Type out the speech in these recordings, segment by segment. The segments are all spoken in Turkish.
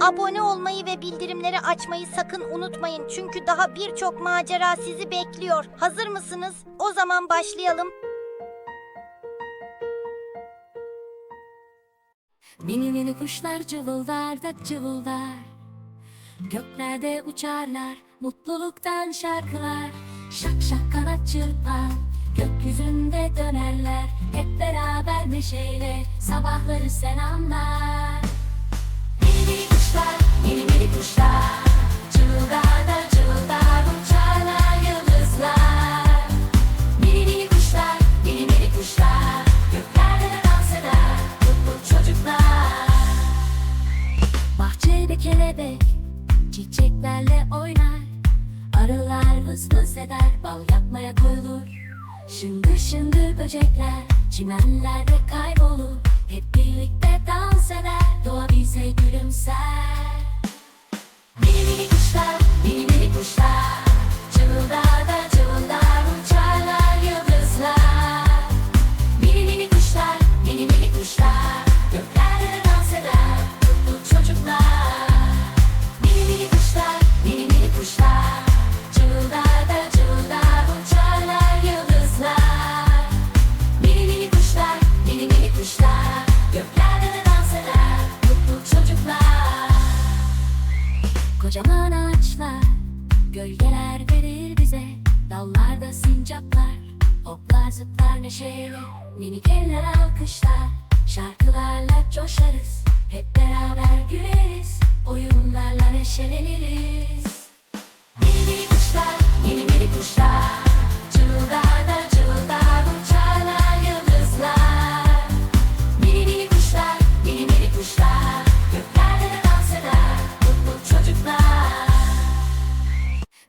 abone olmayı ve bildirimleri açmayı sakın unutmayın çünkü daha birçok macera sizi bekliyor. Hazır mısınız? O zaman başlayalım. Mini mini kuşlar cıvıldar da cıvıldar Göklerde uçarlar mutluluktan şarkılar Şak şak kanat çırpar Gökyüzünde dönerler Hep beraber neşeyle sabahları selamlar Mini mini kuşlar, mini mini kuşlar Cıvıldar da cıvıldar uçarlar yıldızlar Hoplar zıplar neşeyle Minik eller alkışlar. Şarkılarla coşarız Hep beraber güleriz. Oyunlarla neşeleniriz. Mini mini kuşlar Mini mini kuşlar. Cıvıldar da Uçarlar yıldızlar. Mini mini kuşlar Mini mini kuşlar. Göklerde de dans eder Mutlu çocuklar.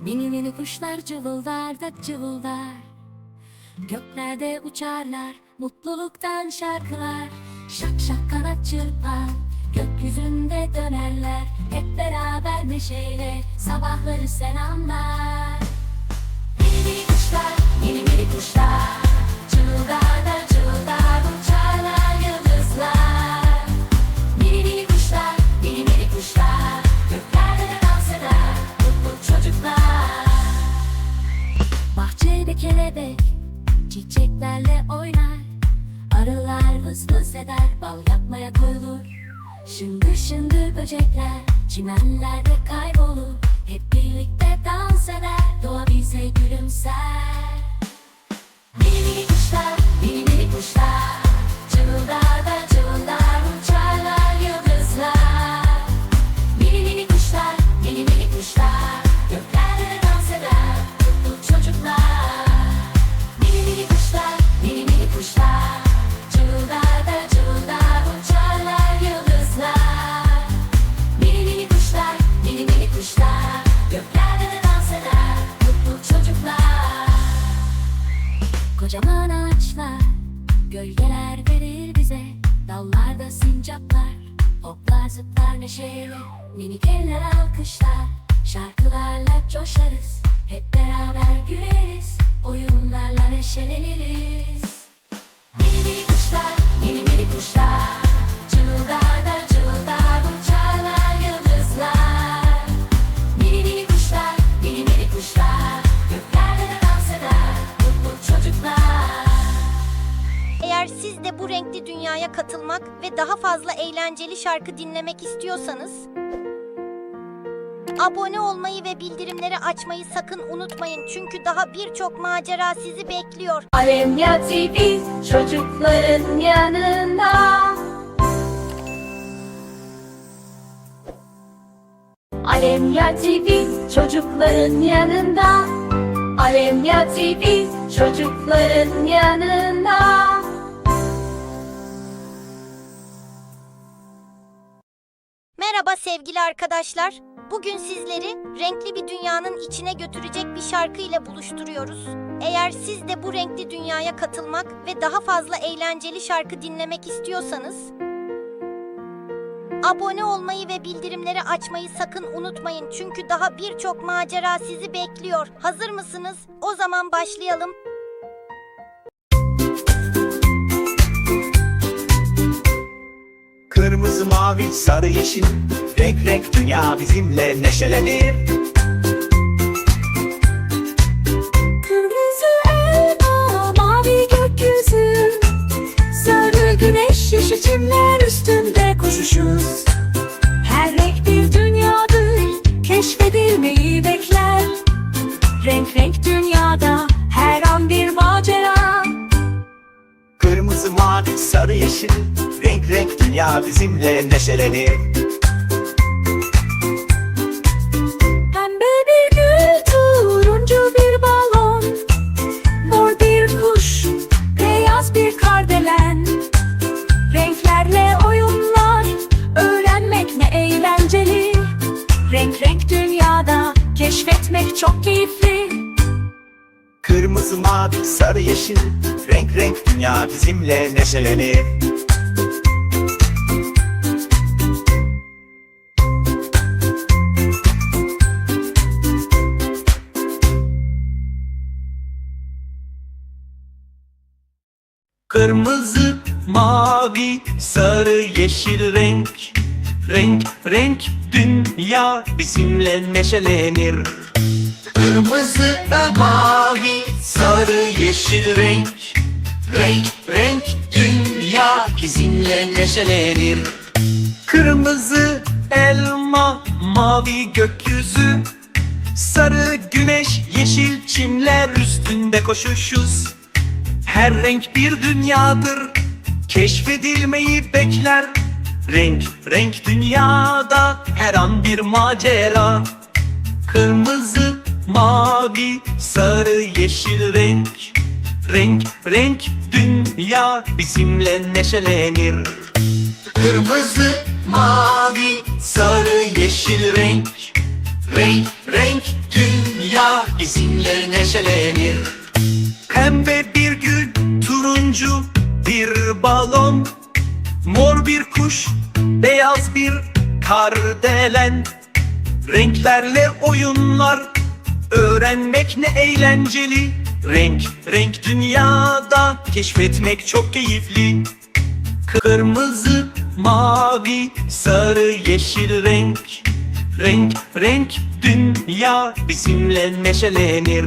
Mini mini kuşlar cıvıldar da cıvıldar Göklerde uçarlar mutluluktan şarkılar. Şak şak kanat çırpar Gökyüzünde dönerler. Hep beraber neşeyle Sabahları selamlar Vız vız eder bal yapmaya koyulur. Şıngır şıngır böcekler çimenlerde kaybolur. Hep birlikte dans eder doğa bize gülümser. Mini mini kuşlar, mini mini kuşlar Cıvıldar da Kocaman ağaçlar Gölgeler verir bize. Dallarda sincaplar Hoplar zıplar neşeyle Minik eller alkışlar Şarkılarla coşarız. Hep beraber güleriz Oyunlarla neşeleniriz. Mini mini kuşlar, mini mini kuşlar eğlenceli şarkı dinlemek istiyorsanız abone olmayı ve bildirimleri açmayı sakın unutmayın. Çünkü daha birçok macera sizi bekliyor. Alemya TV çocukların yanında. Alemya TV çocukların yanında. Alemya TV çocukların yanında sevgili arkadaşlar. Bugün sizleri renkli bir dünyanın içine götürecek bir şarkı ile buluşturuyoruz. Eğer siz de bu renkli dünyaya katılmak ve daha fazla eğlenceli şarkı dinlemek istiyorsanız abone olmayı ve bildirimleri açmayı sakın unutmayın çünkü daha birçok macera sizi bekliyor. Hazır mısınız? O zaman başlayalım. Kırmızı, mavi, sarı, yeşil. Renk renk dünya bizimle neşelenir. Kırmızı elma, mavi gökyüzü. Sarı güneş, yeşil çimler üstünde koşuşuz. Her renk bir dünyadır, keşfedilmeyi bekler. Renk renk dünyada her an bir macera. Kırmızı, mavi, sarı, yeşil Renk renk dünya bizimle neşelenir Pembe bir gül, turuncu bir balon Mor bir kuş, beyaz bir kardelen. Renklerle oyunlar, öğrenmek ne eğlenceli. Renk renk dünyada, keşfetmek çok keyifli. Kırmızı, mavi, sarı, yeşil Renk renk dünya bizimle neşelenir Kırmızı, mavi, sarı, yeşil renk. Renk, renk, dünya bizimle neşelenir. Kırmızı, mavi, sarı, yeşil renk. Renk, renk, dünya bizimle neşelenir. Kırmızı elma, mavi gökyüzü. Sarı güneş, yeşil çimler üstünde koşuşuz her renk bir dünyadır. Keşfedilmeyi bekler. Renk renk dünyada Her an bir macera. Kırmızı, mavi, sarı, yeşil renk. Renk renk dünya bizimle neşelenir. Kırmızı, mavi, sarı, yeşil renk. Renk renk dünya bizimle neşelenir Pembe bir gül, turuncu bir balon. Mor bir kuş, beyaz bir kardelen. Renklerle oyunlar, öğrenmek ne eğlenceli. Renk, renk dünyada keşfetmek çok keyifli. Kırmızı, mavi, sarı, yeşil renk. Renk, renk dünya bizimle neşelenir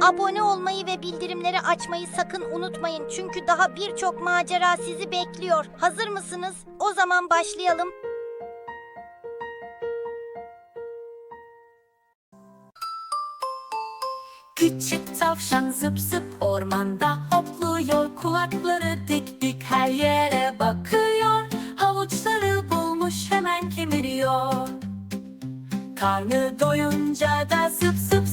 abone olmayı ve bildirimleri açmayı sakın unutmayın çünkü daha birçok macera sizi bekliyor. Hazır mısınız? O zaman başlayalım. Küçük tavşan zıp zıp ormanda hopluyor Kulakları dik dik her yere bakıyor Havuçları bulmuş hemen kemiriyor Karnı doyunca da zıp zıp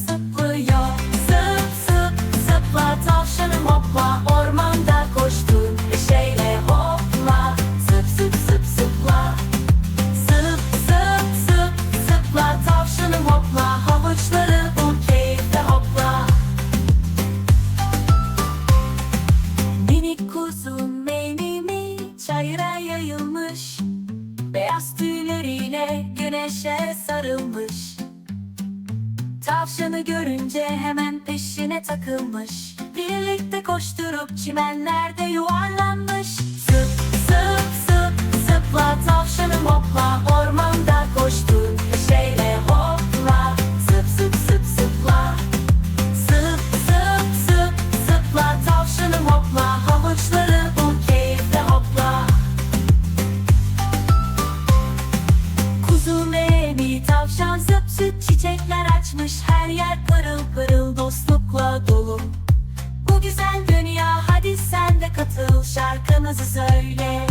güneşe sarılmış. Tavşanı görünce hemen peşine takılmış. Birlikte koşturup çimenlerde yuvarlanmış. Zıp zıp zıp zıpla tavşanım hopla şarkımızı söyle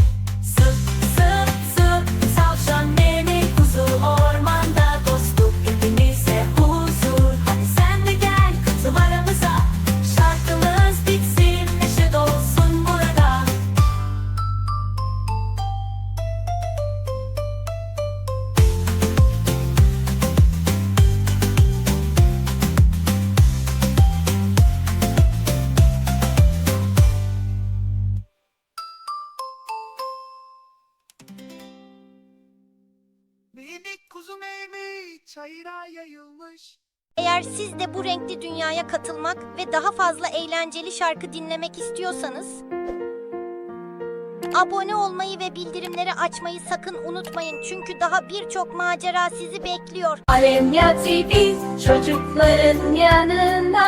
renkli dünyaya katılmak ve daha fazla eğlenceli şarkı dinlemek istiyorsanız abone olmayı ve bildirimleri açmayı sakın unutmayın çünkü daha birçok macera sizi bekliyor. Alemya TV çocukların yanında